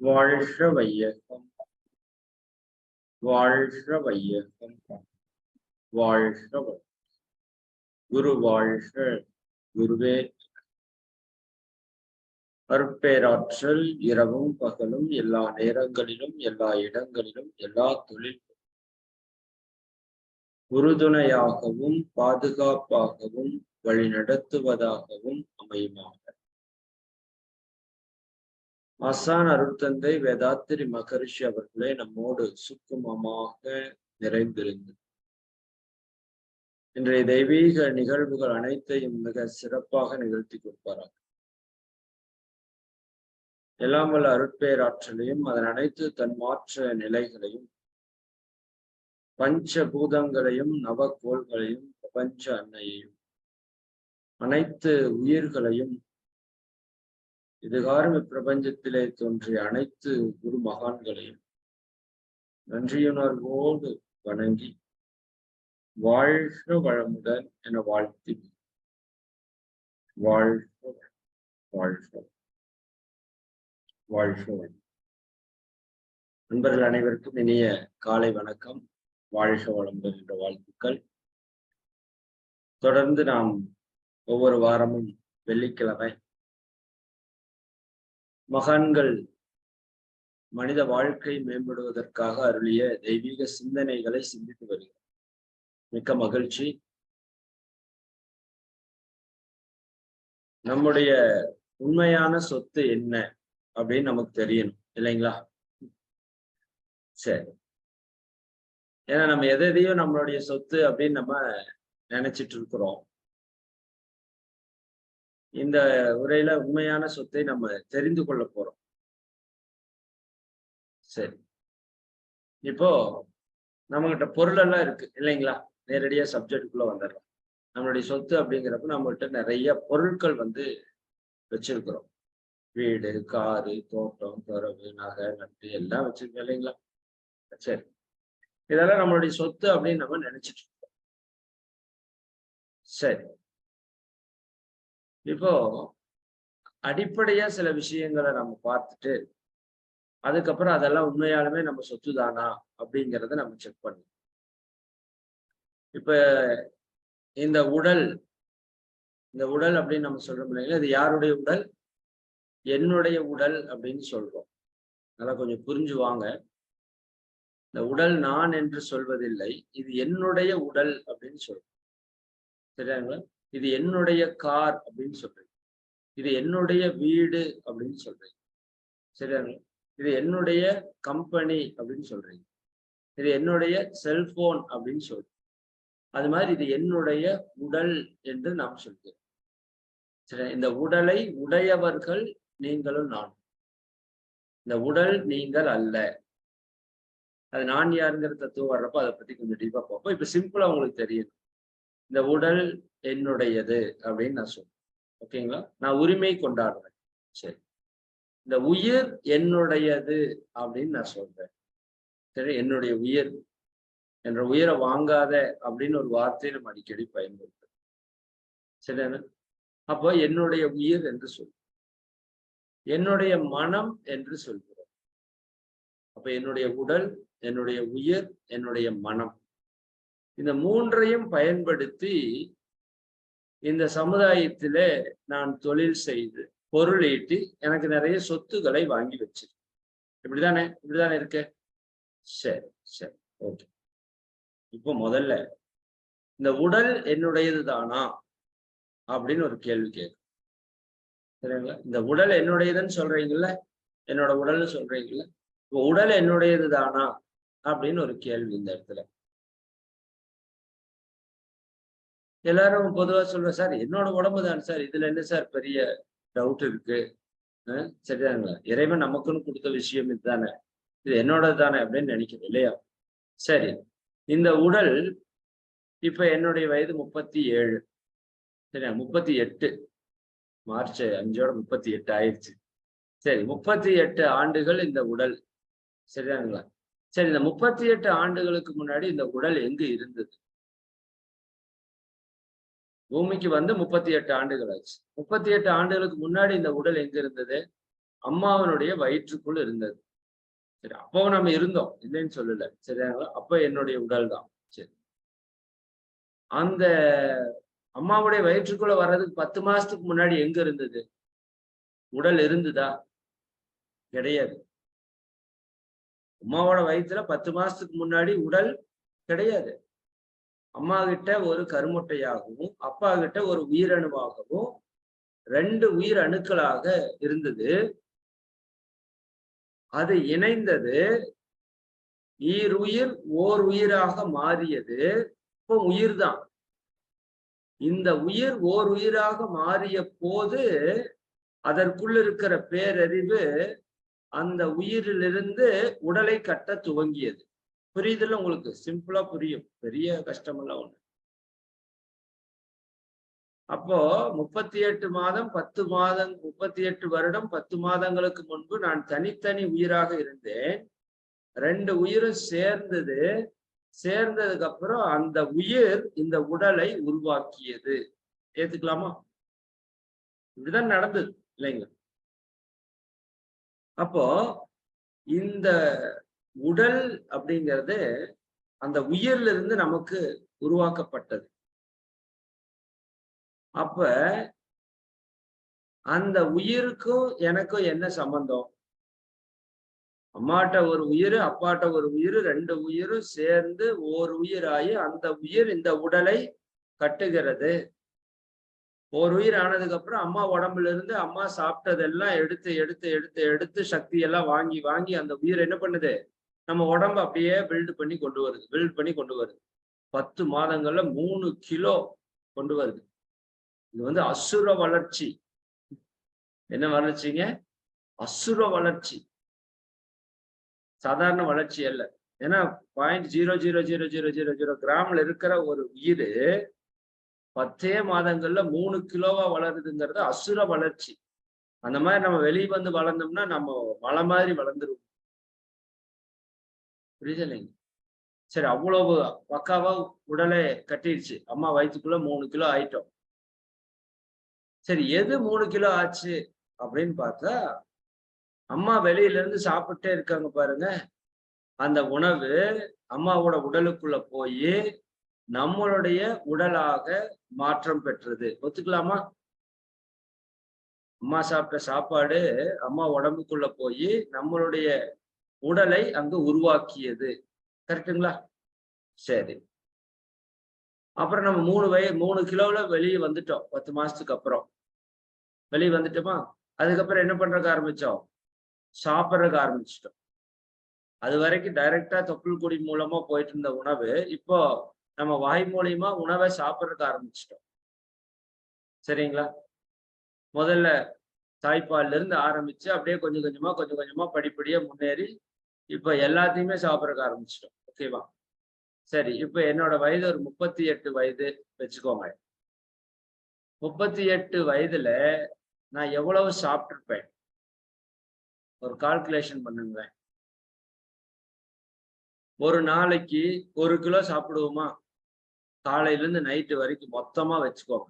வாழ்க வையகம். வாழ்க வையகம். வாழ்க குரு வாழ்க. குருவே. அருட்பேராற்றல் இரவும் பகலும் எல்லா நேரங்களிலும் எல்லா இடங்களிலும் எல்லா தொழில் உறுதுணையாகவும் பாதுகாப்பாகவும் வழிநடத்துவதாகவும் அமையுமாக. மசான் அருட்தந்தை வேதாத்திரி மகரிஷி அவர்களே நம்மோடு சுக்குமமாக நிறைந்திருந்தது இன்றைய தெய்வீக நிகழ்வுகள் அனைத்தையும் மிக சிறப்பாக நிகழ்த்தி கொடுப்பார்கள் எல்லாம் வல்ல அருட்பேராற்றலையும் அதன் அனைத்து தன்மாற்ற நிலைகளையும் பஞ்ச பூதங்களையும் நவக்கோள்களையும் பிரபஞ்ச அன்னையையும் அனைத்து உயிர்களையும் இதுகாரம் இப்பிரபஞ்சத்திலே தோன்றிய அனைத்து குரு மகான்களையும் நன்றியுணர்வோடு வணங்கி வாழ்க வளமுடன் என வாழ்த்தி வாழ்க வாழ்க வாழ்க வளம். நண்பர்கள் அனைவருக்கும் இனிய காலை வணக்கம் வாழ்க வளமுடன் என்ற வாழ்த்துக்கள் தொடர்ந்து நாம் ஒவ்வொரு வாரமும் வெள்ளிக்கிழமை. மகான்கள் மனித வாழ்க்கை மேம்படுவதற்காக அருளிய தெய்வீக சிந்தனைகளை சிந்தித்து வருகிறோம் மிக்க மகிழ்ச்சி. நம்முடைய உண்மையான சொத்து என்ன அப்படின்னு நமக்கு தெரியணும் இல்லைங்களா? சரி. ஏன்னா நம்ம எதையோ நம்மளுடைய சொத்து அப்படின்னு நம்ம நினைச்சிட்டு இருக்கிறோம். இந்த உரையில உண்மையான சொத்தை நம்ம தெரிந்து கொள்ள போறோம். சரி. இப்போ நம்மகிட்ட பொருள் எல்லாம் இருக்கு இல்லைங்களா? நேரடியா சப்ஜெக்டுக்குள்ள வந்துடுறோம். நம்மளுடைய சொத்து அப்படிங்கிறப்ப நம்மகிட்ட நிறைய பொருட்கள் வந்து வச்சிருக்கிறோம். வீடு காரு தோட்டம் துறவு நகை நட்டு எல்லாம் வச்சிருக்கோம் இல்லைங்களா? சரி. இதெல்லாம் நம்மளுடைய சொத்து அப்படின்னு நம்ம நினைச்சிட்டு இருக்கோம். சரி. இப்போ அடிப்படையா சில விஷயங்களை நம்ம பார்த்துட்டு அதுக்கப்புறம் அதெல்லாம் உண்மையாலுமே நம்ம சொத்து தானா அப்படிங்கிறத நம்ம செக் பண்ணோம் இப்ப இந்த உடல் இந்த உடல் அப்படின்னு நம்ம சொல்றோம் இல்லைங்களா? இது யாருடைய உடல்? என்னுடைய உடல் அப்படின்னு சொல்றோம். நல்லா கொஞ்சம் புரிஞ்சு வாங்க. இந்த உடல் நான் என்று சொல்வதில்லை இது என்னுடைய உடல் அப்படின்னு சொல்றோம். சரியாங்களா இது என்னுடைய கார் அப்படின்னு சொல்றீங்க இது என்னுடைய வீடு அப்படின்னு சொல்றீங்க சரியாங்களா இது என்னுடைய கம்பெனி அப்படின்னு சொல்றீங்க இது என்னுடைய செல்போன் அப்படின்னு சொல்றீங்க அது மாதிரி இது என்னுடைய உடல் என்று நாம் சொல்கிறோம். சரி இந்த உடலை உடையவர்கள் நீங்களும் நான் இந்த உடல் நீங்கள் அல்ல. அது நான் யாருங்கிற தத்துவம் வர்றப்போ அதை பத்தி கொஞ்சம் டீப்பா பார்ப்போம். இப்ப சிம்பிளா உங்களுக்கு தெரியும். இந்த உடல் என்னுடையது அப்படின்னு நான் சொல்றேன் ஓகேங்களா? நான் உரிமை கொண்டாடுறேன். சரி. இந்த உயிர் என்னுடையது அப்படின்னு நான் சொல்றேன். சரி என்னுடைய உயிர் என்ற உயிரை வாங்காத அப்படின்னு ஒரு வார்த்தையை நம்ம அடிக்கடி பயன்படுத்துறோம். சரியான அப்போ என்னுடைய உயிர் என்று சொல் என்னுடைய மனம் என்று சொல்கிறோம். அப்ப என்னுடைய உடல் என்னுடைய உயிர் என்னுடைய மனம். இந்த மூன்றையும் பயன்படுத்தி இந்த சமுதாயத்திலே நான் தொழில் செய்து பொருள் ஈட்டி எனக்கு நிறைய சொத்துக்களை வாங்கி வச்சிருக்கேன் இப்படிதானே? இப்படிதானே இருக்க? சரி சரி ஓகே. இப்போ முதல்ல இந்த உடல் என்னுடையது தானா? அப்படின்னு ஒரு கேள்வி கேட்கும். சரிங்களா? இந்த உடல் என்னுடையதுன்னு சொல்றீங்கல்ல? என்னோட உடல்னு சொல்றீங்கல்ல? இப்போ உடல் என்னுடையது தானா? அப்படின்னு ஒரு கேள்வி இந்த இடத்துல. எல்லாரும் பொதுவா சொல்ற சார் என்னோட உடம்பு தான் சார். இதுல என்ன சார் பெரிய டவுட் இருக்கு? சரிதாங்களா? இறைவன் நமக்குன்னு கொடுத்த விஷயம் இதுதானே. இது என்னோட தானே அப்படின்னு நினைக்கிறேன் இல்லையா? சரி. இந்த உடல் இப்ப என்னுடைய வயது முப்பத்தி ஏழு. சரியா? முப்பத்தி எட்டு. மார்ச் அஞ்சோட முப்பத்தி எட்டு ஆயிடுச்சு. சரி முப்பத்தி எட்டு ஆண்டுகள் இந்த உடல். சரிதாங்களா? சரி இந்த முப்பத்தி எட்டு ஆண்டுகளுக்கு முன்னாடி இந்த உடல் எங்கு இருந்தது? பூமிக்கு வந்து முப்பத்தி எட்டு ஆண்டுகள் ஆச்சு. முப்பத்தி எட்டு ஆண்டுகளுக்கு முன்னாடி இந்த உடல் எங்க இருந்தது? அம்மாவனுடைய வயிற்றுக்குள் இருந்தது. சரி அப்போ நம்ம இருந்தோம். இல்லைன்னு சொல்லல. சரி அப்ப என்னுடைய உடல் தான். சரி. அந்த அம்மாவுடைய வயிற்றுக்குள்ள வர்றதுக்கு பத்து மாசத்துக்கு முன்னாடி எங்க இருந்தது? உடல் இருந்ததா? கிடையாது. அம்மாவோட வயிற்றுல பத்து மாசத்துக்கு முன்னாடி உடல் கிடையாது. அம்மா கிட்ட ஒரு கருமுட்டையாகவும் அப்பா கிட்ட ஒரு உயிரணுவாகவும் ரெண்டு உயிர் அணுக்களாக இருந்தது. அது இணைந்தது. ஈருயிர் ஓர் உயிராக மாறியது. இப்போ உயிர் தான் இந்த உயிர் ஓர் உயிராக மாறிய போது அதற்குள்ள இருக்கிற பேரறிவு அந்த உயிரிலிருந்து உடலை கட்ட துவங்கியது. புரியுதுல்ல உங்களுக்கு? சிம்பிளா புரியும். பெரிய கஷ்டமெல்லாம் ஒண்ணு. அப்போ முப்பத்தி எட்டு மாதம் பத்து மாதம் முப்பத்தி எட்டு வருடம் பத்து மாதங்களுக்கு முன்பு நான் தனித்தனி உயிராக இருந்தேன். ரெண்டு உயிரும் சேர்ந்தது. சேர்ந்ததுக்கு அப்புறம் அந்த உயிர் இந்த உடலை உருவாக்கியது. ஏத்துக்கலாமா? இப்படிதான் நடந்தது இல்லைங்க அப்போ இந்த உடல் அப்படிங்கிறது அந்த உயிர்ல இருந்து நமக்கு உருவாக்கப்பட்டது. அப்ப அந்த உயிருக்கும் எனக்கும் என்ன சம்பந்தம்? அம்மாட்ட ஒரு உயிர் அப்பாட்ட ஒரு உயிர் ரெண்டு உயிரும் சேர்ந்து ஒரு உயிராகி அந்த உயிர் இந்த உடலை கட்டுகிறது. ஒரு உயிர் ஆனதுக்கு அப்புறம் அம்மா உடம்புல இருந்து அம்மா சாப்பிட்டதெல்லாம் எடுத்து எடுத்து எடுத்து எடுத்து சக்தி எல்லாம் வாங்கி வாங்கி அந்த உயிர் என்ன பண்ணுது? நம்ம உடம்ப அப்படியே பில்டு பண்ணி கொண்டு வருது பில்ட் பண்ணி கொண்டு வருது. பத்து மாதங்கள்ல மூணு கிலோ கொண்டு வருது. இது வந்து அசுர வளர்ச்சி. என்ன வளர்ச்சிங்க? அசுர வளர்ச்சி. சாதாரண வளர்ச்சி அல்ல. ஏன்னா point zero zero zero zero zero zero கிராம்ல இருக்கிற ஒரு உயிர் பத்தே மாதங்கள்ல மூணு கிலோவா வளருதுங்கிறது அசுர வளர்ச்சி. அந்த மாதிரி நம்ம வெளியே வந்து வளர்ந்தோம்னா நம்ம மலை மாதிரி வளர்ந்துருவோம். புரியுது இல்லைங்க சரி அவ்வளவு பக்காவா உடலை கட்டிடுச்சு அம்மா வயிற்றுக்குள்ள மூணு கிலோ ஆயிட்டோம். சரி எது மூணு கிலோ ஆச்சு அப்படின்னு பார்த்தா அம்மா வெளியில இருந்து சாப்பிட்டே இருக்காங்க பாருங்க. அந்த உணவு அம்மாவோட உடலுக்குள்ள போய் நம்மளுடைய உடலாக மாற்றம் பெற்றது. ஒத்துக்கலாமா? அம்மா சாப்பிட்ட சாப்பாடு அம்மா உடம்புக்குள்ள போய் நம்மளுடைய உடலை அங்கு உருவாக்கியது. கரெக்டுங்களா சரி. அப்புறம் நம்ம மூணு வய மூணு கிலோல வெளியே வந்துட்டோம். பத்து மாசத்துக்கு அப்புறம். வெளியே வந்துட்டோமா? அதுக்கப்புறம் என்ன பண்றதுக்கு ஆரம்பிச்சோம்? சாப்பிட்றதுக்கு ஆரம்பிச்சிட்டோம். அது வரைக்கும் டைரக்டா தொப்புள் கொடி மூலமா போயிட்டு இருந்த உணவு இப்போ நம்ம வாய் மூலியமா உணவை சாப்பிட்றதுக்கு ஆரம்பிச்சிட்டோம். சரிங்களா? முதல்ல தாய்ப்பால்ல இருந்து ஆரம்பிச்சு அப்படியே கொஞ்சம் கொஞ்சமா கொஞ்சம் கொஞ்சமா படிப்படியா முன்னேறி இப்ப எல்லாத்தையுமே சாப்பிட்றதுக்கு ஆரம்பிச்சிட்டோம். ஓகேவா சரி இப்ப என்னோட வயது ஒரு முப்பத்தி எட்டு வயது வச்சுக்கோங்க. முப்பத்தி எட்டு வயதுல நான் எவ்வளவு சாப்பிட்டுருப்பேன்? ஒரு கால்குலேஷன் பண்ணுங்க ஒரு நாளைக்கு ஒரு கிலோ சாப்பிடுவோமா? காலையில இருந்து நைட்டு வரைக்கும் மொத்தமா வச்சுக்கோங்க.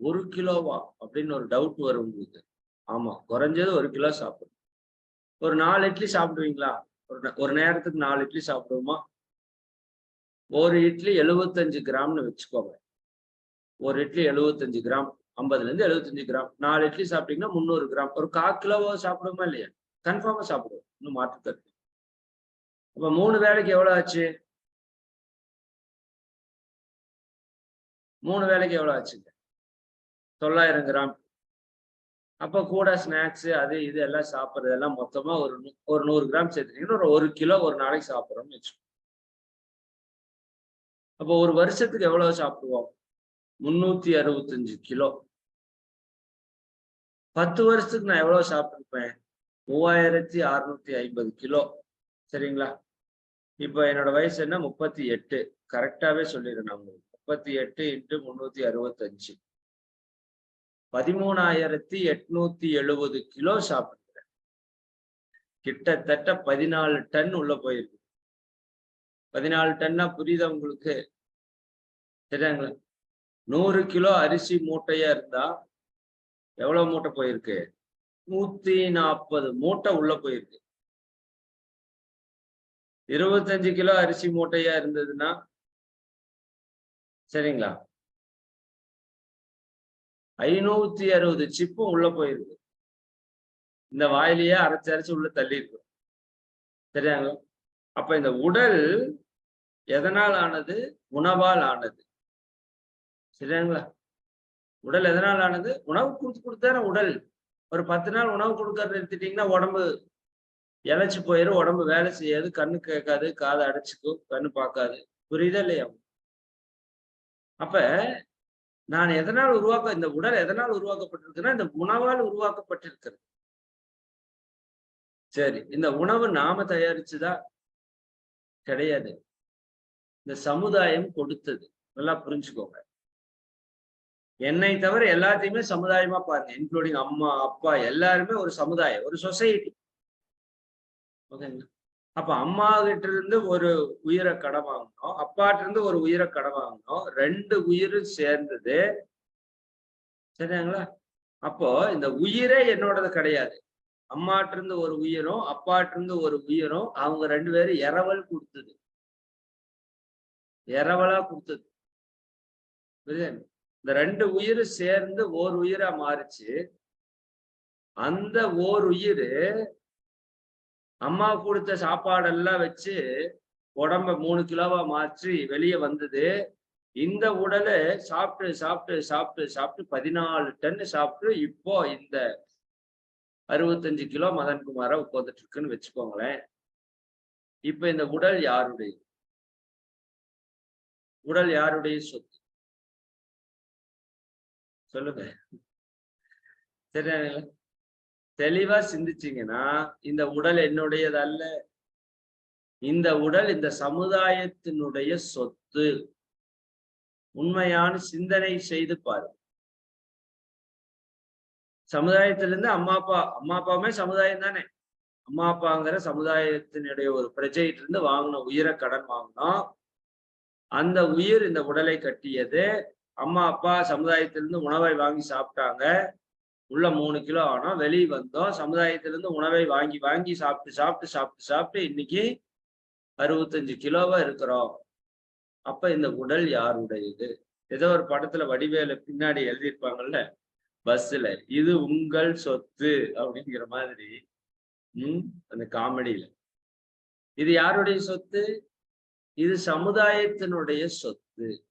ஒரு கிலோவா? அப்படின்னு ஒரு டவுட் வரும் உங்களுக்கு. ஆமா குறைஞ்சது ஒரு கிலோ சாப்பிடும். ஒரு நாலு இட்லி சாப்பிடுவீங்களா? ஒரு ஒரு நேரத்துக்கு நாலு இட்லி சாப்பிடுவோமா? ஒரு இட்லி எழுபத்தஞ்சு கிராம்னு வச்சுக்கோங்க. ஒரு இட்லி எழுபத்தஞ்சு கிராம் ஐம்பதுல இருந்து எழுபத்தஞ்சு கிராம். நாலு இட்லி சாப்பிட்டீங்கன்னா முந்நூறு கிராம். ஒரு கால் கிலோவோ சாப்பிடுவோமா இல்லையா? கன்ஃபார்மா சாப்பிடுவோம். இன்னும் மாற்றுக்கருத்து அப்ப மூணு வேலைக்கு எவ்வளவு ஆச்சு? மூணு வேலைக்கு எவ்வளவு ஆச்சுங்க? தொள்ளாயிரம் கிராம். அப்போ கூட ஸ்நாக்ஸ் அது இது எல்லாம் சாப்பிட்றதெல்லாம் மொத்தமா ஒரு ஒரு நூறு கிராம் சேர்த்துட்டீங்கன்னா ஒரு ஒரு கிலோ ஒரு நாளைக்கு சாப்பிட்றோம்னு வச்சுக்கோங்க. அப்போ ஒரு வருஷத்துக்கு எவ்வளவு சாப்பிடுவோம்? முன்னூத்தி அறுபத்தஞ்சு கிலோ. பத்து வருஷத்துக்கு நான் எவ்வளவு சாப்பிட்டுருப்பேன்? மூவாயிரத்தி அறுநூத்தி ஐம்பது கிலோ. சரிங்களா? இப்போ என்னோட வயசு என்ன? முப்பத்தி எட்டு. கரெக்டாவே சொல்லிடுறேன் நான் உங்களுக்கு. முப்பத்தி எட்டு இன்ட்டு முன்னூத்தி அறுபத்தஞ்சு. பதிமூணாயிரத்தி எட்நூத்தி எழுபது கிலோ சாப்பிடுறேன் கிட்டத்தட்ட பதினாலு டன் உள்ள போயிருக்கு. பதினாலு டன்னா புரியுதா உங்களுக்கு? சரியாங்களா நூறு கிலோ அரிசி மூட்டையா இருந்தா எவ்வளவு மூட்டை போயிருக்கு? நூத்தி நாற்பது மூட்டை உள்ள போயிருக்கு. இருபத்தஞ்சு கிலோ அரிசி மூட்டையா இருந்ததுன்னா சரிங்களா? ஐநூத்தி அறுபது சிப்பும் உள்ள போயிருக்கு. இந்த வாயிலேயே அரைச்சு அரைச்சு உள்ள தள்ளி இருக்கு சரியாங்களா? அப்ப இந்த உடல் எதனால் ஆனது? உணவால் ஆனது. சரியாங்களா? உடல் எதனால் ஆனது? உணவு கொடுத்து கொடுத்தான உடல். ஒரு பத்து நாள் உணவு கொடுக்கறது நிறுத்திட்டீங்கன்னா உடம்பு இழைச்சி போயிடும் உடம்பு வேலை செய்யாது. கண்ணு கேட்காது. காதை அடைச்சிக்கும். கண்ணு பார்க்காது. புரியுதா இல்லையா? அப்ப நான் எதனால் உருவாக்க இந்த உடல் எதனால் உருவாக்கப்பட்டிருக்குன்னா இந்த உணவால் உருவாக்கப்பட்டிருக்கிறது. சரி இந்த உணவு நாம தயாரிச்சுதா? கிடையாது. இந்த சமுதாயம் கொடுத்தது. நல்லா புரிஞ்சுக்கோங்க. என்னை தவிர எல்லாத்தையுமே சமுதாயமா பாருங்க. இன்க்ளூடிங் அம்மா அப்பா எல்லாருமே ஒரு சமுதாயம் ஒரு சொசைட்டி ஓகேங்களா? அப்ப அம்மா கிட்ட இருந்து ஒரு உயிரை கடன் வாங்கினோம் அப்பாட்ட இருந்து ஒரு உயிரை கடன் வாங்கினோம் ரெண்டு உயிரும் சேர்ந்தது. சரியாங்களா அப்போ இந்த உயிரே என்னோடது கிடையாது. அம்மாட்ட இருந்து ஒரு உயிரும் அப்பாட்ட இருந்து ஒரு உயிரும் அவங்க ரெண்டு பேரும் இரவல் கொடுத்தது. இரவலா கொடுத்தது. புரியுது? இந்த ரெண்டு உயிர் சேர்ந்து ஓர் உயிரா மாறிச்சு. அந்த ஓர் உயிர் அம்மா கொடுத்த சாப்பாடெல்லாம் வச்சு உடம்ப மூணு கிலோவா மாற்றி வெளியே வந்தது. இந்த உடலை சாப்பிட்டு சாப்பிட்டு சாப்பிட்டு சாப்பிட்டு பதினாலு டன் சாப்பிட்டு இப்போ இந்த அறுபத்தஞ்சு கிலோ மதன்குமாரா உட்காந்துட்டு இருக்குன்னு வச்சுக்கோங்களேன். இப்ப இந்த உடல் யாருடைய? உடல் யாருடைய சொத்து? சொல்லுங்க. சரியா தெளிவா சிந்திச்சீங்கன்னா இந்த உடல் என்னுடையது அல்ல இந்த உடல் இந்த சமுதாயத்தினுடைய சொத்து. உண்மையான சிந்தனை செய்து பாரு. சமுதாயத்திலிருந்து அம்மா அப்பா அம்மா அப்பாவுமே சமுதாயம் தானே. அம்மா அப்பாங்கிற சமுதாயத்தினுடைய ஒரு பிரஜையிட்ட இருந்து வாங்கின உயிரை கடன் வாங்கினோம். அந்த உயிர் இந்த உடலை கட்டியது. அம்மா அப்பா சமுதாயத்திலிருந்து உணவை வாங்கி சாப்பிட்டாங்க. உள்ள மூணு கிலோ ஆனோம் வெளியே வந்தோம். சமுதாயத்திலிருந்து உணவை வாங்கி வாங்கி சாப்பிட்டு சாப்பிட்டு சாப்பிட்டு சாப்பிட்டு இன்னைக்கு அறுபத்தஞ்சு கிலோவா இருக்கிறோம். அப்ப இந்த உடல் யாருடையது? ஏதோ ஒரு படத்துல வடிவேல பின்னாடி எழுதியிருப்பாங்கல்ல பஸ்ல இது உங்கள் சொத்து அப்படிங்கிற மாதிரி. உம் அந்த காமெடியில. இது யாருடைய சொத்து? இது சமுதாயத்தினுடைய சொத்து.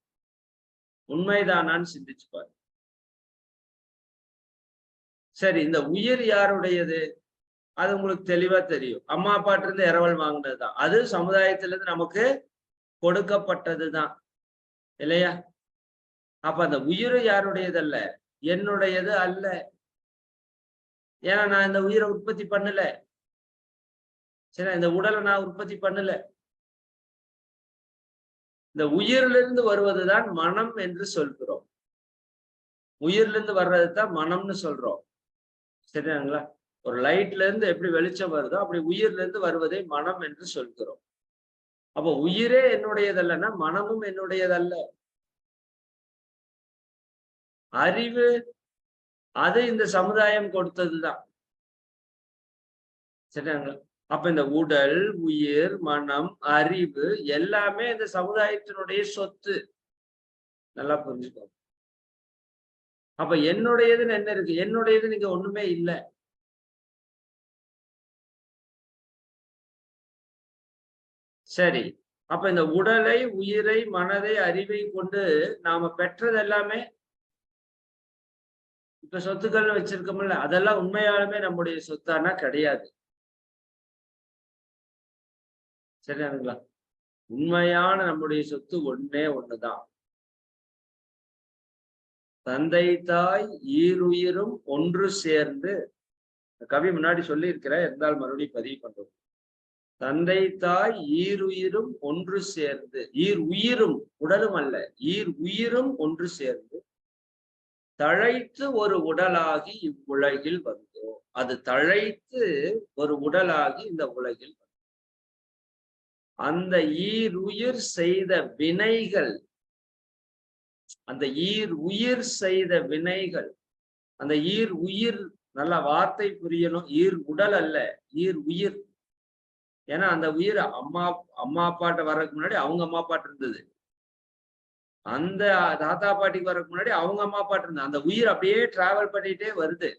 உண்மைதானான்னு சிந்திச்சு பாரு சரி இந்த உயிர் யாருடையது? அது உங்களுக்கு தெளிவா தெரியும். அம்மா அப்பாட்ட இருந்து இரவல் வாங்கினதுதான். அது சமுதாயத்துல இருந்து நமக்கு கொடுக்கப்பட்டதுதான். இல்லையா? அப்ப அந்த உயிர் யாருடையதல்ல? என்னுடையது அல்ல. ஏன்னா நான் இந்த உயிரை உற்பத்தி பண்ணல. சரி இந்த உடலை நான் உற்பத்தி பண்ணல. இந்த உயிரிலிருந்து வருவதுதான் மனம் என்று சொல்கிறோம். உயிர்ல இருந்து வர்றது தான் மனம்னு சொல்றோம். சரியாங்களா ஒரு லைட்ல இருந்து எப்படி வெளிச்சம் வருதோ அப்படி உயிர்ல இருந்து வருவதை மனம் என்று சொல்கிறோம். அப்போ உயிரே என்னுடையதல்லன்னா மனமும் என்னுடையதல்ல. அறிவு அது இந்த சமுதாயம் கொடுத்ததுதான். சரியாங்களா அப்ப இந்த உடல் உயிர் மனம் அறிவு எல்லாமே இந்த சமுதாயத்தினுடைய சொத்து. நல்லா புரிஞ்சுக்கோங்க. அப்ப என்னுடையதுன்னு என்ன இருக்கு? என்னுடையது நீங்க ஒண்ணுமே இல்லை. சரி. அப்ப இந்த உடலை உயிரை மனதை அறிவை கொண்டு நாம பெற்றது எல்லாமே இப்ப சொத்துக்கள் வச்சிருக்கோம்ல அதெல்லாம் உண்மையாலுமே நம்முடைய சொத்தானா? கிடையாது. சரியானுங்களா உண்மையான நம்முடைய சொத்து ஒன்னே ஒண்ணுதான். தந்தை தாய் ஈருயிரும் ஒன்று சேர்ந்து கவி முன்னாடி சொல்லி இருக்கிற இருந்தால் மறுபடியும் பதிவு பண்றோம். தந்தை தாய் ஈருயிரும் ஒன்று சேர்ந்து ஈர் உயிரும் உடலும் அல்ல ஈர் உயிரும் ஒன்று சேர்ந்து தழைத்து ஒரு உடலாகி இவ்வுலகில் வந்தோம் அது தழைத்து ஒரு உடலாகி இந்த உலகில் அந்த ஈருயிர் செய்த வினைகள் அந்த ஈர் உயிர் செய்த வினைகள் அந்த ஈர் உயிர் நல்ல வார்த்தை புரியணும். ஈர் உடல் அல்ல ஈர் உயிர். ஏன்னா அந்த உயிர் அம்மா அம்மா அப்பாட்ட வர்றதுக்கு முன்னாடி அவங்க அம்மா பாட்டு இருந்தது. அந்த தாத்தா பாட்டிக்கு வர்றதுக்கு முன்னாடி அவங்க அம்மா பாட்டு இருந்தது. அந்த உயிர் அப்படியே டிராவல் பண்ணிட்டே வருது.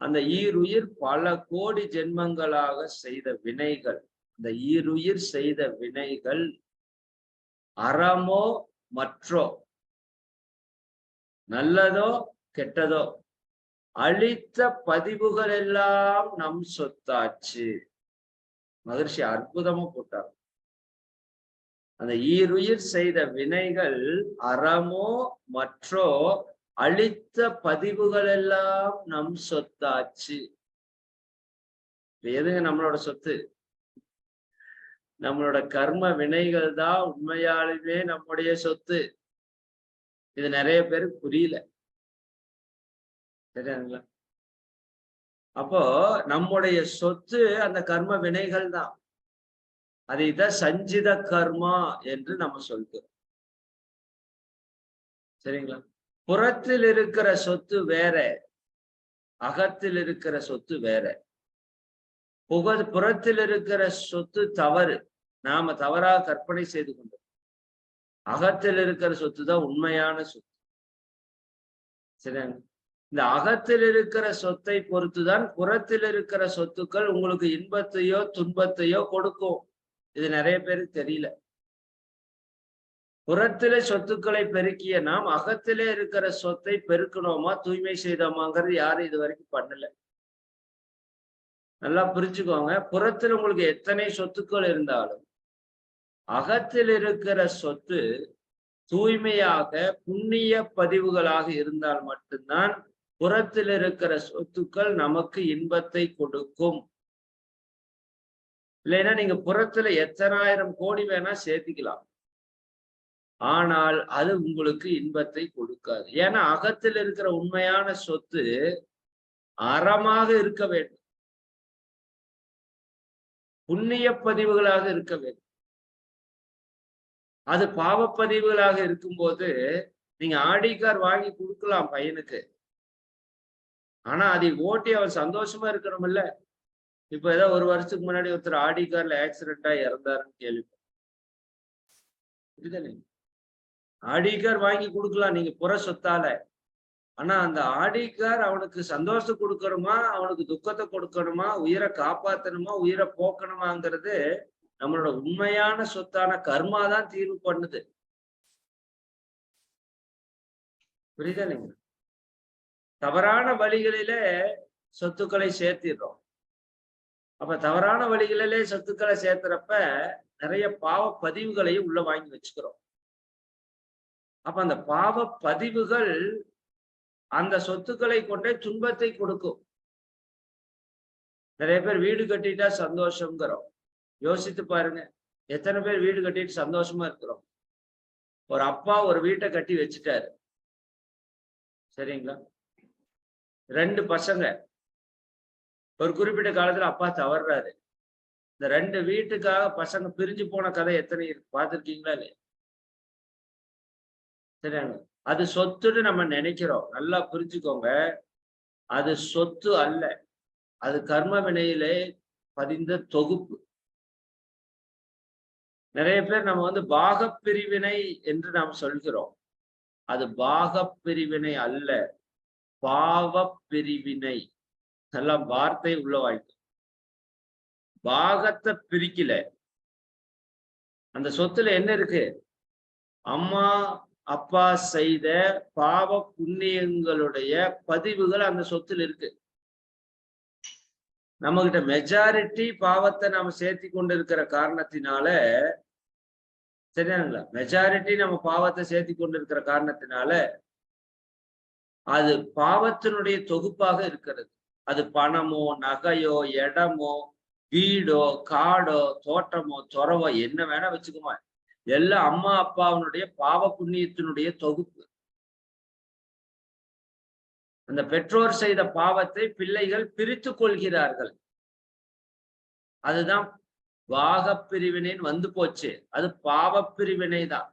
அந்த ஈருயிர் பல கோடி ஜென்மங்களாக செய்த வினைகள். அந்த ஈருயிர் செய்த வினைகள் அறமோ மற்றோ நல்லதோ கெட்டதோ? அழித்த பதிவுகள் எல்லாம் நம் சொத்தாச்சு. மகிழ்ச்சி அற்புதமா போட்டார். அந்த ஈருயிர் செய்த வினைகள் அறமோ மற்றோ அழித்த பதிவுகள் எல்லாம் நம் சொத்தாச்சு. எதுங்க நம்மளோட சொத்து? நம்மளோட கர்ம வினைகள் தான் உண்மையாலுமே நம்முடைய சொத்து. இது நிறைய பேருக்கு புரியல. சரியாங்களா அப்போ நம்முடைய சொத்து அந்த கர்ம வினைகள் தான். அது இத சஞ்சித கர்மா என்று நம்ம சொல்கிறோம் சரிங்களா? புறத்தில் இருக்கிற சொத்து வேற அகத்தில் இருக்கிற சொத்து வேற. புக புறத்தில் இருக்கிற சொத்து தவறு. நாம தவறாக கற்பனை செய்து கொண்டோம். அகத்தில் இருக்கிற சொத்து தான் உண்மையான சொத்து. சரியாங்க இந்த அகத்தில் இருக்கிற சொத்தை பொறுத்துதான் புறத்தில் இருக்கிற சொத்துக்கள் உங்களுக்கு இன்பத்தையோ துன்பத்தையோ கொடுக்கும். இது நிறைய பேருக்கு தெரியல. புறத்திலே சொத்துக்களை பெருக்கிய நாம் அகத்திலே இருக்கிற சொத்தை பெருக்கணுமா தூய்மை செய்தோமாங்கிறது யாரும் இது வரைக்கும் பண்ணல. நல்லா புரிஞ்சுக்கோங்க. புறத்தில் உங்களுக்கு எத்தனை சொத்துக்கள் இருந்தாலும் அகத்தில் இருக்கிற சொத்து தூய்மையாக புண்ணிய பதிவுகளாக இருந்தால் மட்டும்தான் புறத்தில் இருக்கிற சொத்துக்கள் நமக்கு இன்பத்தை கொடுக்கும். இல்லைன்னா நீங்க புறத்துல எத்தனாயிரம் கோடி வேணா சேர்த்திக்கலாம். ஆனால் அது உங்களுக்கு இன்பத்தை கொடுக்காது. ஏன்னா அகத்தில் இருக்கிற உண்மையான சொத்து அறமாக இருக்க வேண்டும். புண்ணிய பதிவுகளாக இருக்க வேண்டும். அது பாவப்பதிவுகளாக இருக்கும்போது நீங்க ஆடி கார் வாங்கி கொடுக்கலாம் பையனுக்கு. ஆனா அதை ஓட்டி அவன் சந்தோஷமா இருக்கணும்ல இப்ப ஏதோ ஒரு வருஷத்துக்கு முன்னாடி ஒருத்தர் ஆடி கார்ல ஆக்சிடென்டா இறந்தாருன்னு கேள்விப்பட்டேன். ஆடி கார் வாங்கி கொடுக்கலாம் நீங்க புற சொத்தால. ஆனா அந்த ஆடி கார் அவனுக்கு சந்தோஷத்தை கொடுக்கணுமா? அவனுக்கு துக்கத்தை கொடுக்கணுமா? உயிரை காப்பாத்தணுமா? உயிரை போக்கணுமாங்கிறது நம்மளோட உண்மையான சொத்தான கர்மா தான் தீர்வு பண்ணுது. புரியுதா இல்லைங்க தவறான வழிகளிலே சொத்துக்களை சேர்த்திடுறோம். அப்ப தவறான வழிகளிலே சொத்துக்களை சேர்த்துறப்ப நிறைய பாவ பதிவுகளையும் உள்ள வாங்கி வச்சுக்கிறோம். அப்ப அந்த பாவ பதிவுகள் அந்த சொத்துக்களை கொண்டே துன்பத்தை கொடுக்கும். நிறைய பேர் வீடு கட்டிட்டா சந்தோஷங்கிறோம் யோசித்து பாருங்க. எத்தனை பேர் வீடு கட்டிட்டு சந்தோஷமா இருக்கிறோம். ஒரு அப்பா ஒரு வீட்டை கட்டி வச்சுட்டாரு. சரிங்களா? ரெண்டு பசங்க. ஒரு குறிப்பிட்ட காலத்துல அப்பா தவறுறாரு. இந்த ரெண்டு வீட்டுக்காக பசங்க பிரிஞ்சு போன கதை எத்தனை இருக்கு? பார்த்துருக்கீங்களா இல்லையா? சரியாங்க அது சொத்துன்னு நம்ம நினைக்கிறோம். நல்லா புரிஞ்சுக்கோங்க. அது சொத்து அல்ல. அது கர்ம வினையிலே பதிந்த தொகுப்பு. நிறைய பேர் நம்ம வந்து பாகப் பிரிவினை என்று நாம் சொல்கிறோம். அது பாகப்பிரிவினை அல்ல. பாவ பிரிவினை எல்லாம் வார்த்தை உள்ள வாய்ப்பு. பாகத்தை பிரிக்கல. அந்த சொத்துல என்ன இருக்கு? அம்மா அப்பா செய்த பாவ புண்ணியங்களுடைய பதிவுகள் அந்த சொத்துல இருக்கு. நம்ம கிட்ட மெஜாரிட்டி பாவத்தை நாம சேர்த்தி கொண்டிருக்கிற காரணத்தினால சரியானுங்களா மெஜாரிட்டி நம்ம பாவத்தை சேர்த்தி கொண்டு இருக்கிற காரணத்தினால அது பாவத்தினுடைய தொகுப்பாக இருக்கிறது. அது பணமோ நகையோ இடமோ வீடோ காடோ தோட்டமோ துறவோ என்ன வேணா வச்சுக்குமா. எல்லாம் அம்மா அப்பாவினுடைய பாவ புண்ணியத்தினுடைய தொகுப்பு. அந்த பெற்றோர் செய்த பாவத்தை பிள்ளைகள் பிரித்து கொள்கிறார்கள். அதுதான் பாக வந்து போச்சு. அது பாவ பிரிவினை தான்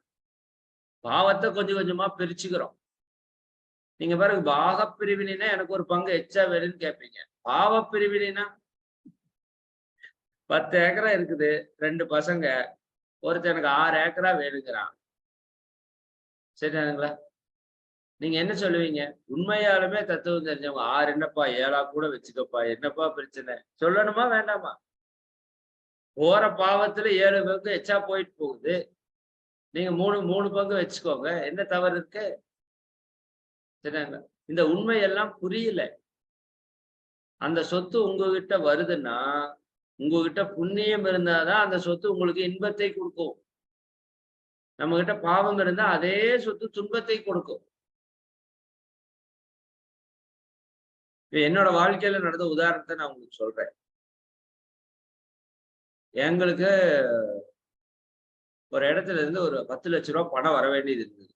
பாவத்தை கொஞ்சம் கொஞ்சமா பிரிச்சுக்கிறோம். நீங்க பாருங்க பாக எனக்கு ஒரு பங்கு எச்சா வேணும்னு கேட்பீங்க பாவ பத்து ஏக்கரா இருக்குது ரெண்டு பசங்க. ஒருத்தன் எனக்கு ஆறு ஏக்கரா வேணுங்கிறான். சரிதானுங்களா? நீங்க என்ன சொல்லுவீங்க? உண்மையாலுமே தத்துவம் தெரிஞ்சவங்க ஆறு என்னப்பா ஏழா கூட வச்சுக்கப்பா என்னப்பா பிரச்சனை? சொல்லணுமா வேண்டாமா? போற பாவத்துல ஏழு பங்கு எச்சா போயிட்டு போகுது. நீங்க மூணு மூணு பங்கு வச்சுக்கோங்க. என்ன தவறு இருக்கு? இந்த இந்த உண்மையெல்லாம் புரியல. அந்த சொத்து உங்ககிட்ட வருதுன்னா உங்ககிட்ட புண்ணியம் இருந்தாதான் அந்த சொத்து உங்களுக்கு இன்பத்தை கொடுக்கும். நம்ம கிட்ட பாவம் இருந்தா அதே சொத்து துன்பத்தை கொடுக்கும். என்னோட வாழ்க்கையில நடந்த உதாரணத்தை நான் உங்களுக்கு சொல்றேன். எங்களுக்கு ஒரு இடத்துல இருந்து ஒரு பத்து லட்ச ரூபா பணம் வர வேண்டியது இருந்தது.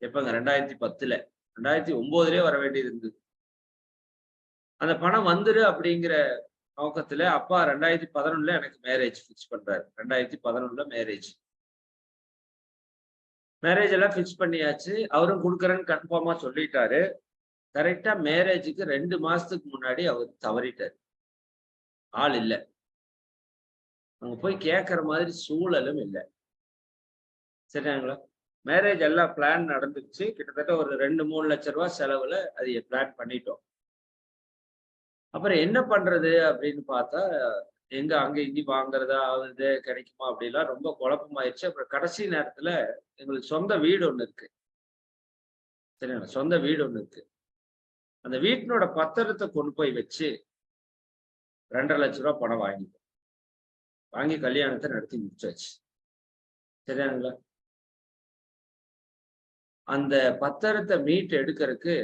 எப்பங்க? ரெண்டாயிரத்தி பத்துல. ரெண்டாயிரத்தி ஒன்பதுலயே வர வேண்டியது இருந்தது. அந்த பணம் வந்துரு அப்படிங்கிற நோக்கத்துல அப்பா ரெண்டாயிரத்தி பதினொன்னுல எனக்கு மேரேஜ் ஃபிக்ஸ் பண்றாரு. ரெண்டாயிரத்தி பதினொன்னுல மேரேஜ் மேரேஜ் எல்லாம் ஃபிக்ஸ் பண்ணியாச்சு. அவரும் கொடுக்குறேன்னு கன்ஃபார்மா சொல்லிட்டாரு. கரெக்டா மேரேஜுக்கு ரெண்டு மாசத்துக்கு முன்னாடி அவர் தவறிட்டார். ஆள் இல்லை. அங்க போய் கேட்கற மாதிரி சூழலும் இல்லை. சரிங்களா மேரேஜ் எல்லாம் பிளான் நடந்துச்சு. கிட்டத்தட்ட ஒரு ரெண்டு மூணு லட்ச ரூபா செலவுல அதை பிளான் பண்ணிட்டோம். அப்புறம் என்ன பண்றது அப்படின்னு பார்த்தா எங்க அங்க இங்கி வாங்குறதா ஆகுது கிடைக்குமா அப்படிலாம் ரொம்ப குழப்பமாயிருச்சு. அப்புறம் கடைசி நேரத்துல எங்களுக்கு சொந்த வீடு ஒண்ணு இருக்கு. சரிங்களா சொந்த வீடு ஒண்ணு இருக்கு. அந்த வீட்டினோட பத்திரத்தை கொண்டு போய் வச்சு ரெண்டரை லட்ச ரூபா பணம் வாங்கிட்டோம். வாங்கி கல்யாணத்தை நடத்தி முடிச்சாச்சு. சரியானுங்களா அந்த பத்திரத்தை மீட் எடுக்கிறதுக்கு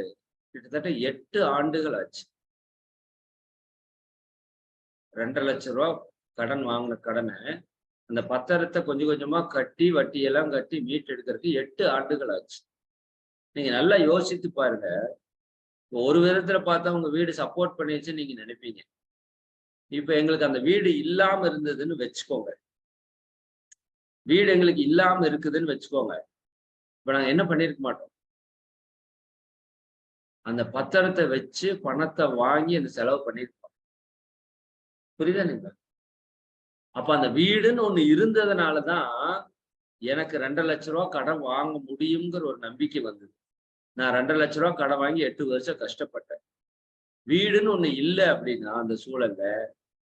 கிட்டத்தட்ட எட்டு ஆண்டுகள் ஆச்சு. ரெண்டரை லட்ச ரூபா கடன் வாங்கின கடனை அந்த பத்திரத்தை கொஞ்சம் கொஞ்சமா கட்டி வட்டியெல்லாம் கட்டி மீட் எடுக்கிறதுக்கு எட்டு ஆண்டுகள் ஆச்சு. நீங்க நல்லா யோசித்து பாருங்க. ஒரு விதத்துல பார்த்தா உங்க வீடு சப்போர்ட் பண்ணிச்சு நீங்க நினைப்பீங்க. இப்ப எங்களுக்கு அந்த வீடு இல்லாம இருந்ததுன்னு வச்சுக்கோங்க. வீடு எங்களுக்கு இல்லாம இருக்குதுன்னு வச்சுக்கோங்க. இப்ப நாங்க என்ன பண்ணிருக்க மாட்டோம்? அந்த பத்திரத்தை வச்சு பணத்தை வாங்கி அந்த செலவு பண்ணிருப்போம் புரியுதா நீங்க அப்ப அந்த வீடுன்னு ஒண்ணு இருந்ததுனாலதான் எனக்கு ரெண்டரை லட்ச ரூபா கடன் வாங்க முடியுங்கிற ஒரு நம்பிக்கை வந்தது. நான் ரெண்டரை லட்ச ரூபா கடன் வாங்கி எட்டு வருஷம் கஷ்டப்பட்டேன். வீடுன்னு ஒண்ணு இல்லை அப்படின்னா அந்த சூழல்ல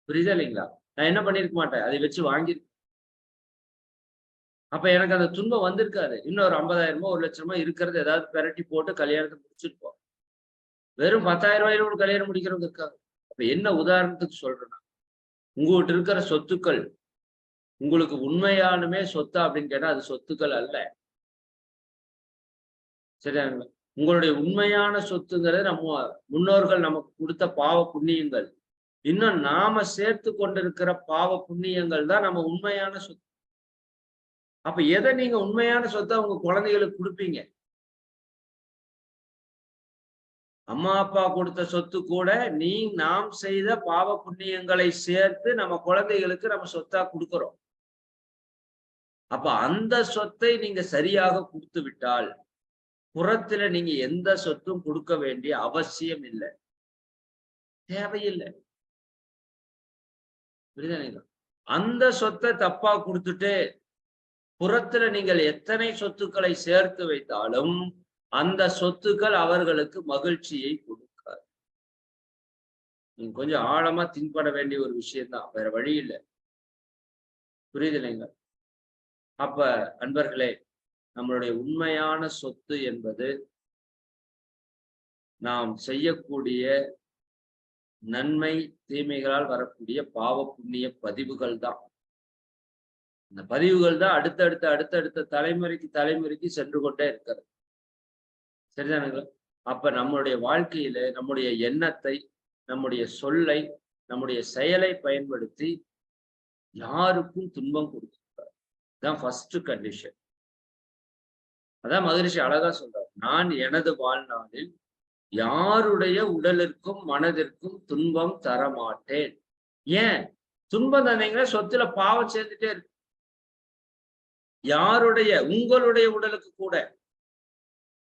புரியுதா இல்லைங்களா? நான் என்ன பண்ணிருக்க மாட்டேன்? அதை வச்சு வாங்கி அப்ப எனக்கு அந்த துன்பம் வந்திருக்காது. இன்னொரு ஐம்பதாயிரமோ ஒரு லட்சமோ இருக்கிறது ஏதாவது பெரட்டி போட்டு கல்யாணத்தை முடிச்சிருப்போம். வெறும் பத்தாயிரம் ரூபாயில ஒரு கல்யாணம் முடிக்கிறவங்க இருக்காங்க. அப்ப என்ன உதாரணத்துக்கு சொல்றேன்னா உங்ககிட்ட இருக்கிற சொத்துக்கள் உங்களுக்கு உண்மையானுமே சொத்தா அப்படின்னு கேட்டா அது சொத்துக்கள் அல்ல. சரியாங்களா உங்களுடைய உண்மையான சொத்துங்கிறது நம்ம முன்னோர்கள் நமக்கு கொடுத்த பாவ புண்ணியங்கள். இன்னும் நாம சேர்த்து கொண்டிருக்கிற பாவ புண்ணியங்கள் தான் நம்ம உண்மையான சொத்து. அப்ப எதை நீங்க உண்மையான சொத்தை உங்க குழந்தைகளுக்கு கொடுப்பீங்க? அம்மா அப்பா கொடுத்த சொத்து கூட நீ நாம் செய்த பாவ புண்ணியங்களை சேர்த்து நம்ம குழந்தைகளுக்கு நம்ம சொத்தா கொடுக்கிறோம். அப்ப அந்த சொத்தை நீங்க சரியாக கொடுத்து விட்டால் புறத்துல நீங்க எந்த சொத்தும் கொடுக்க வேண்டிய அவசியம் இல்லை. தேவையில்லை. அந்த சொத்தை தப்பா கொடுத்துட்டு புறத்துல நீங்கள் எத்தனை சொத்துக்களை சேர்த்து வைத்தாலும் அந்த சொத்துக்கள் அவர்களுக்கு மகிழ்ச்சியை கொடுக்காது. நீங்க கொஞ்சம் ஆழமா தின்பட வேண்டிய ஒரு விஷயம்தான். வேற வழி இல்லை. புரியுது அப்ப அன்பர்களே நம்மளுடைய உண்மையான சொத்து என்பது நாம் செய்யக்கூடிய நன்மை தீமைகளால் வரக்கூடிய பாவ புண்ணிய பதிவுகள் தான் இந்த பதிவுகள் தான் அடுத்தடுத்த அடுத்தடுத்த தலைமுறைக்கு தலைமுறைக்கு சென்று கொண்டே இருக்கிறது. சரிதானுங்களா அப்ப நம்மளுடைய வாழ்க்கையில நம்முடைய எண்ணத்தை நம்முடைய சொல்லை நம்முடைய செயலை பயன்படுத்தி யாருக்கும் துன்பம் கொடுக்கிறார் தான் ஃபர்ஸ்ட் கண்டிஷன் அதான் மகரிஷி அழகா சொல்றார் நான் எனது வாழ்நாளில் யாருடைய உடலிற்கும் மனதிற்கும் துன்பம் தர மாட்டேன் ஏன்? துன்பம் தந்தீங்கன்னா சொத்துல பாவம் சேர்ந்துட்டே இருக்கு. யாருடைய உங்களுடைய உடலுக்கு கூட.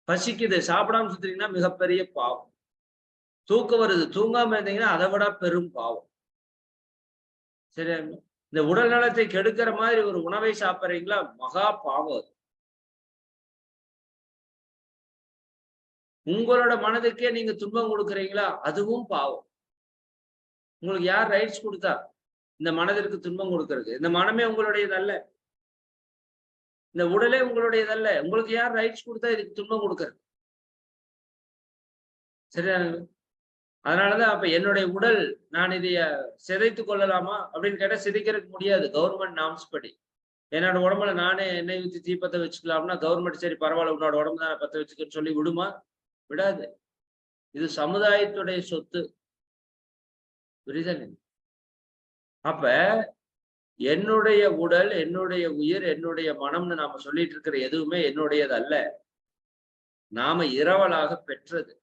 பசிக்குது சாப்பிடாம சுத்துறீங்கன்னா மிகப்பெரிய பாவம். தூக்கம் வருது தூங்காம இருந்தீங்கன்னா அதை விட பெரும் பாவம். சரியா? இந்த உடல் நலத்தை கெடுக்கிற மாதிரி ஒரு உணவை சாப்பிட்றீங்களா? மகா பாவம் அது. உங்களோட மனதுக்கே நீங்க துன்பம் கொடுக்குறீங்களா? அதுவும் பாவம். உங்களுக்கு யார் ரைட்ஸ் கொடுத்தா இந்த மனதிற்கு துன்பம் கொடுக்கறது? இந்த மனமே உங்களுடையதல்ல. இந்த உடலே உங்களுடையதல்ல. உங்களுக்கு யார் ரைட்ஸ் கொடுத்தா இதுக்கு துன்பம் கொடுக்கறது? சரியா? அதனாலதான் அப்ப என்னுடைய உடல் நான் இதைய சிதைத்து கொள்ளலாமா? அப்படின்னு கேட்டா சிதைக்கிறதுக்கு முடியாது. கவர்மெண்ட் நாம்ஸ் படி. என்னோட உடம்புல நானே எண்ணெய் ஊற்றி தீப்பத்தை வச்சுக்கலாம்னா கவர்மெண்ட் சரி பரவாயில்ல உன்னோட உடம்பு தான் பத்த வச்சுக்கன்னு சொல்லி விடுமா? விடாது. இது சமுதாயத்துடைய சொத்து. புரிதல் அப்ப என்னுடைய உடல் என்னுடைய உயிர் என்னுடைய மனம்னு நாம சொல்லிட்டு இருக்கிற எதுவுமே என்னுடையது அல்ல. நாம இரவலாக பெற்றது.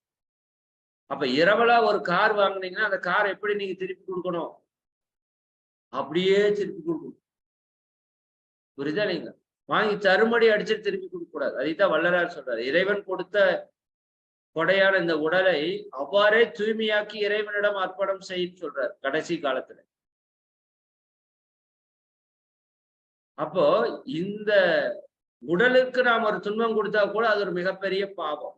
அப்ப இரவலா ஒரு கார் வாங்கினீங்கன்னா அந்த கார் எப்படி நீங்க திருப்பி கொடுக்கணும்? அப்படியே திருப்பி கொடுக்கணும். புரியுதா நீங்க வாங்கி தருமடி அடிச்சு திருப்பி கொடுக்க கூடாது அதைத்தான் வல்லரார் சொல்றாரு. இறைவன் கொடுத்த கொடையான இந்த உடலை அவ்வாறே தூய்மையாக்கி இறைவனிடம் அர்ப்பணம் செய்ய சொல்றார் கடைசி காலத்துல. அப்போ இந்த உடலுக்கு நாம் ஒரு துன்பம் கொடுத்தா கூட அது ஒரு மிகப்பெரிய பாவம்.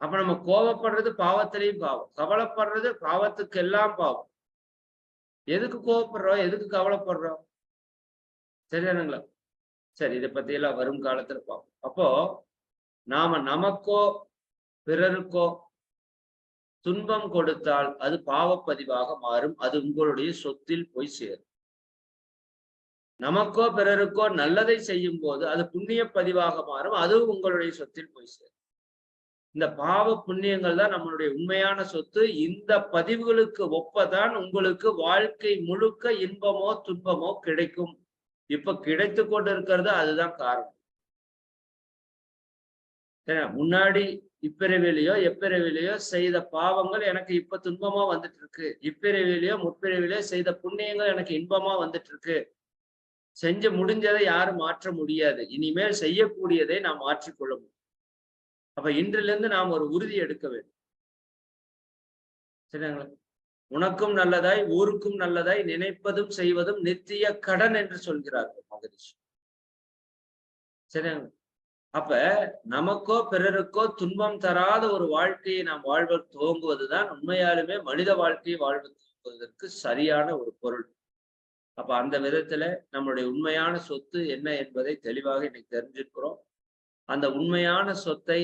அப்ப நம்ம கோவப்படுறது பாவத்திலையும் பாவம். கவலைப்படுறது பாவத்துக்கு எல்லாம் பாவம். எதுக்கு கோவப்படுறோம் எதுக்கு கவலைப்படுறோம்? சரியானுங்களா சரி இதை பத்தி எல்லாம் வரும் காலத்துல பாவம் அப்போ நாம நமக்கோ பிறருக்கோ துன்பம் கொடுத்தால் அது பாவப்பதிவாக மாறும். அது உங்களுடைய சொத்தில் போய் சேரும். நமக்கோ பிறருக்கோ நல்லதை செய்யும் போது அது புண்ணிய பதிவாக மாறும். அதுவும் உங்களுடைய சொத்தில் போய் சேரும். இந்த பாவ புண்ணியங்கள் தான் நம்மளுடைய உண்மையான சொத்து. இந்த பதிவுகளுக்கு ஒப்பதான் உங்களுக்கு வாழ்க்கை முழுக்க இன்பமோ துன்பமோ கிடைக்கும். இப்ப கிடைத்து கொண்டு இருக்கிறது அதுதான் காரணம். முன்னாடி இப்பிறவிலையோ எப்பிறவிலையோ செய்த பாவங்கள் எனக்கு இப்ப துன்பமா வந்துட்டு இருக்கு இப்பிறவிலையோ முற்பிறவிலையோ செய்த புண்ணியங்கள் எனக்கு இன்பமா வந்துட்டு இருக்கு செஞ்சு முடிஞ்சதை யாரும் மாற்ற முடியாது. இனிமேல் செய்யக்கூடியதை நாம் மாற்றிக்கொள்ள முடியும். அப்ப இன்றிலிருந்து நாம் ஒரு உறுதி எடுக்க வேண்டும். சரிங்களா? உனக்கும் நல்லதாய் ஊருக்கும் நல்லதாய் நினைப்பதும் செய்வதும் நித்திய கடன் என்று சொல்கிறார்கள் மகரிஷி. சரிங்களா? அப்ப நமக்கோ பிறருக்கோ துன்பம் தராத ஒரு வாழ்க்கையை நாம் வாழ்வ துவங்குவதுதான் உண்மையாலுமே மனித வாழ்க்கையை வாழ்வு துவங்குவதற்கு சரியான ஒரு பொருள். அப்ப அந்த விதத்துல நம்மளுடைய உண்மையான சொத்து என்ன என்பதை தெளிவாக இன்னைக்கு தெரிஞ்சிருக்கிறோம். அந்த உண்மையான சொத்தை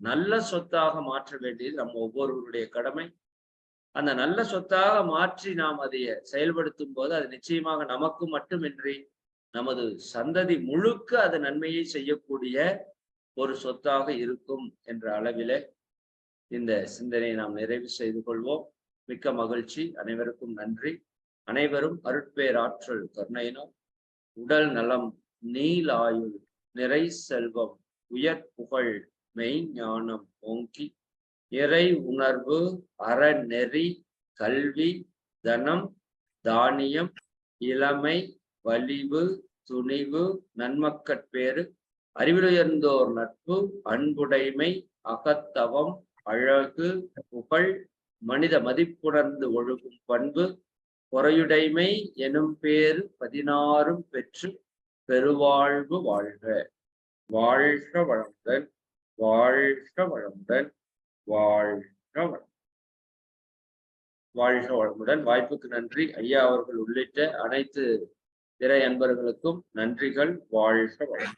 நல்ல சொத்தாக மாற்ற வேண்டியது நம்ம ஒவ்வொருவருடைய கடமை. அந்த நல்ல சொத்தாக மாற்றி நாம் அதை செயல்படுத்தும் போது அது நிச்சயமாக நமக்கு மட்டுமின்றி நமது சந்ததி முழுக்க அது நன்மையை செய்யக்கூடிய ஒரு சொத்தாக இருக்கும் என்ற அளவில இந்த சிந்தனையை நாம் நிறைவு செய்து கொள்வோம். மிக்க மகிழ்ச்சி. அனைவருக்கும் நன்றி. அனைவரும் அருட்பேராற்றல் கருணையினம் உடல் நலம் நீலாயுள் நிறை செல்வம் உயர் புகழ் மெய் ஞானம் ஓங்கி இறை உணர்வு அறநெறி கல்வி தனம் தானியம் இளமை வலிவு துணிவு நன்மக்கட்பேறு அறிவிலுயர்ந்தோர் நட்பு அன்புடைமை அகத்தவம் அழகு புகழ் மனித மதிப்புணர்ந்து ஒழுகும் பண்பு பொறையுடைமை எனும் பேரு பதினாறும் பெற்று பெருவாழ்வு வாழ்க. வாழ்க வளமுடன் வாழ்க வளமுடன் வாழ்க வளம் வாழ்க வளமுடன். வாய்ப்புக்கு நன்றி. ஐயா அவர்கள் உள்ளிட்ட அனைத்து பிற அன்பர்களுக்கும் நன்றிகள் வாழ்க வளம்